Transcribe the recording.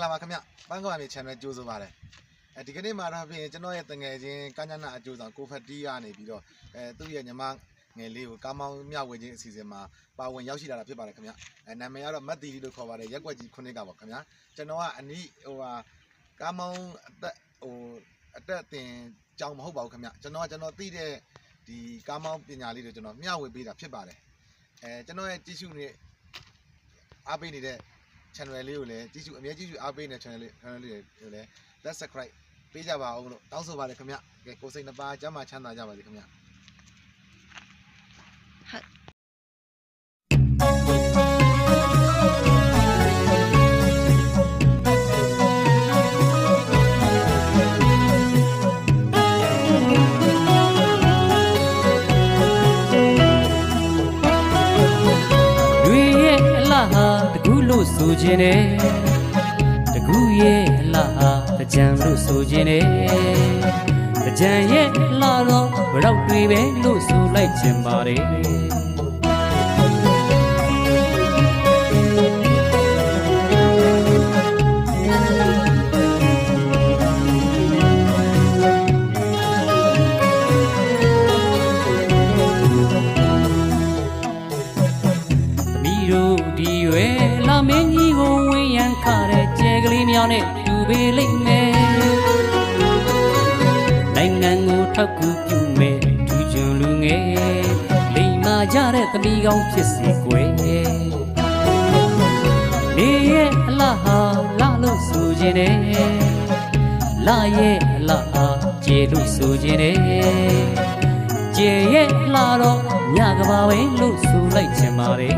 မင်္ဂလာပါခင်ဗျပန်းကွာမြေ channel ကြိုးဆိုပါတယ်အဲဒီကနေ့မှာတော့ပြင်ကျွန်တော်ရဲ့တငယ်ချင်းကညနာအကျိုးဆောင်ကိုဖတ်တီးကနေပြီးတော့အဲသူ့ရဲ့ညီမငယ်လေးကိုကားမောင်းမြဝေခြင်းအစီအစဉ်မှာပါဝင်ရောက်ရှိလာတာဖြစ်ပါတယ်ခင်ဗျအဲနာမည်ကတော့မတ်တီလို့ခေါ်ပါတယ်ရက်ွက်ကြီးခုနှစ်ကပါခင်ဗျကျွန်တော်ကအနီးဟိုဟာကားမောင်းအသက်ဟိုအသက်တင်ကြောင်မဟုတ်ပါဘူးခင်ဗျကျွန်တော်ကကျွန်တော်သိတဲ့ဒီကားမောင်းပညာလေးတွေကျွန်တော်မျှဝေပေးတာဖြစ်ပါတယ်အဲကျွန်တော်ရဲ့ကြည့်ရှုနေအားပေးနေတဲ့ channel လေးကိုလည်းကြည့်ရှုအမြဲကြည့်ရှုအားပေးနေတဲ့ channel လေး channel လေးကိုလည်း let's subscribe ပေးကြပါအောင်လို့တောင်းဆိုပါတယ်ခင်ဗျကဲကိုယ်စိတ်နှပါကျမ်းမာချမ်းသာကြပါစေခင်ဗျတွေ ဟာတကူလို့ဆိုခြင်းနဲ့တကူရဲ့အလားဟာတကြံလို့ဆိုခြင်းနဲ့တကြံရဲ့အလားတော့ဘရောက်တွေပဲလို့ဆိုလိုက်ခြင်းပါတယ် မင်းကြီးကိုဝင်းရန်ခတဲ့ကျဲကလေးများနဲ့တူပေလိမ့်မယ်နိုင်ငံကိုထောက်ကူပြုမဲ့ဒူးကျွန်းလူငယ်လိမ်မာကြတဲ့သမီးကောင်းဖြစ်စေကွယ်နေရဲ့အလားဟာလာလို့ဆိုခြင်းနဲ့လာရဲ့အလားဟာကျေလို့ဆိုခြင်းနဲ့ကျေရဲ့လာတော့ညကဘာပဲလို့ဆိုလိုက်ချင်ပါတယ်